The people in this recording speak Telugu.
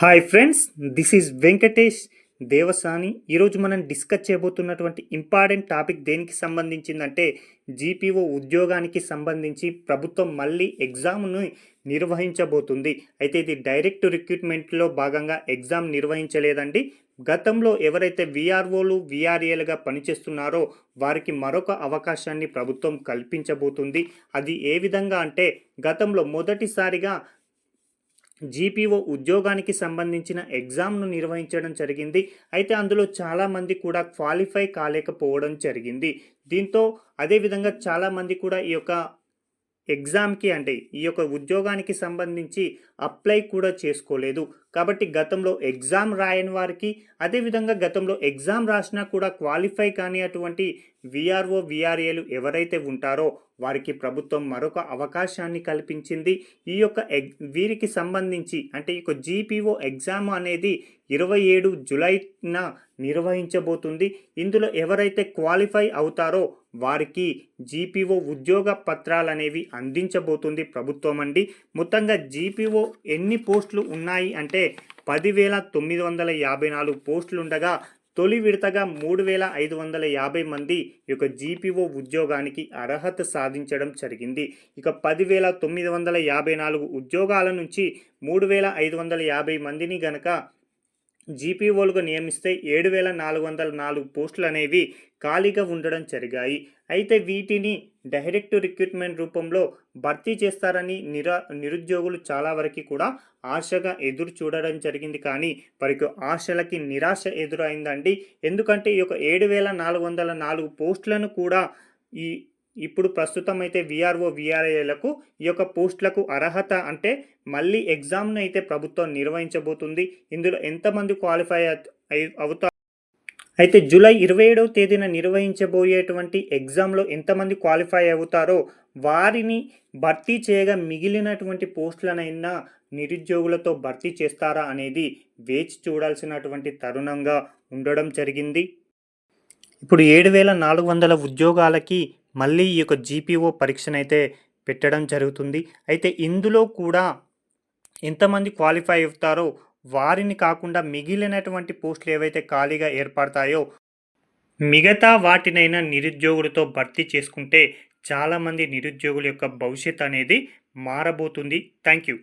Hi friends this is Venkatesh Devasani. ఈరోజు మనం డిస్కస్ చేయబోతున్నటువంటి ఇంపార్టెంట్ టాపిక్ దేనికి సంబంధించిందంటే జీపీఓ ఉద్యోగానికి సంబంధించి ప్రభుత్వం మళ్ళీ ఎగ్జామ్ను నిర్వహించబోతుంది. అయితే ఇది డైరెక్ట్ రిక్రూట్మెంట్లో భాగంగా ఎగ్జామ్ నిర్వహించలేదండి. గతంలో ఎవరైతే విఆర్ఓలు విఆర్ఏలుగా పనిచేస్తున్నారో వారికి మరొక అవకాశాన్ని ప్రభుత్వం కల్పించబోతుంది. అది ఏ విధంగా అంటే గతంలో మొదటిసారిగా జీపీఓ ఉద్యోగానికి సంబంధించిన ఎగ్జామ్ను నిర్వహించడం జరిగింది. అయితే అందులో చాలామంది కూడా క్వాలిఫై కాలేకపోవడం జరిగింది. దీంతో అదేవిధంగా చాలామంది కూడా ఈ యొక్క ఎగ్జామ్కి అంటే ఈ యొక్క ఉద్యోగానికి సంబంధించి అప్లై కూడా చేసుకోలేదు. కాబట్టి గతంలో ఎగ్జామ్ రాయని వారికి అదేవిధంగా గతంలో ఎగ్జామ్ రాసినా కూడా క్వాలిఫై కాని అటువంటి విఆర్ఓ విఆర్ఏలు ఎవరైతే ఉంటారో వారికి ప్రభుత్వం మరొక అవకాశాన్ని కల్పించింది. ఈ యొక్క ఎగ్ వీరికి సంబంధించి అంటే ఈ యొక్క జీపీఓ ఎగ్జామ్ అనేది ఇరవై ఏడు జులైన నిర్వహించబోతుంది. ఇందులో ఎవరైతే క్వాలిఫై అవుతారో వారికి జీపీఓ ఉద్యోగ పత్రాలు అనేవి అందించబోతుంది ప్రభుత్వం అండి. మొత్తంగా జీపీఓ ఎన్ని పోస్టులు ఉన్నాయి అంటే పదివేల తొమ్మిది వందల యాభై నాలుగు పోస్టులు ఉండగా తొలి విడతగా మూడు వేల ఐదు వందల యాభై మంది ఈ యొక్క జీపీఓ ఉద్యోగానికి అర్హత సాధించడం జరిగింది. ఇక పదివేల తొమ్మిది వందల యాభై నాలుగు ఉద్యోగాల నుంచి మూడు వేల ఐదు వందల యాభై మందిని గనక జీపీఓలుగా నియమిస్తే ఏడు వేల నాలుగు వందల నాలుగు పోస్టులు అనేవి ఖాళీగా ఉండడం జరిగాయి. అయితే వీటిని డైరెక్ట్ రిక్రూట్మెంట్ రూపంలో భర్తీ చేస్తారని నిరా నిరుద్యోగులు చాలా వరకు కూడా ఆశగా ఎదురు చూడడం జరిగింది. కానీ వారికి ఆశలకి నిరాశ ఎదురైందండి. ఎందుకంటే ఈ యొక్క ఏడు వేల నాలుగు వందల నాలుగు పోస్టులను కూడా ఈ ఇప్పుడు ప్రస్తుతం అయితే విఆర్ఓ విఆర్ఐలకు ఈ యొక్క పోస్టులకు అర్హత అంటే మళ్ళీ ఎగ్జామ్ను అయితే ప్రభుత్వం నిర్వహించబోతుంది. ఇందులో ఎంతమంది క్వాలిఫై అవుతారు? అయితే జూలై ఇరవై ఏడవ తేదీన నిర్వహించబోయేటువంటి ఎగ్జామ్లో ఎంతమంది క్వాలిఫై అవుతారో వారిని భర్తీ చేయగా మిగిలినటువంటి పోస్టులనైనా నిరుద్యోగులతో భర్తీ చేస్తారా అనేది వేచి చూడాల్సినటువంటి తరుణంగా ఉండడం జరిగింది. ఇప్పుడు ఏడు వేల నాలుగు వందల ఉద్యోగాలకి మళ్ళీ ఈ యొక్క జీపీఓ పరీక్షనైతే పెట్టడం జరుగుతుంది. అయితే ఇందులో కూడా ఎంతమంది క్వాలిఫై అవుతారో వారిని కాకుండా మిగిలినటువంటి పోస్టులు ఏవైతే ఖాళీగా ఏర్పడతాయో మిగతా వాటినైనా నిరుద్యోగులతో భర్తీ చేసుకుంటే చాలామంది నిరుద్యోగుల యొక్క భవిష్యత్ అనేది మారబోతుంది. Thank you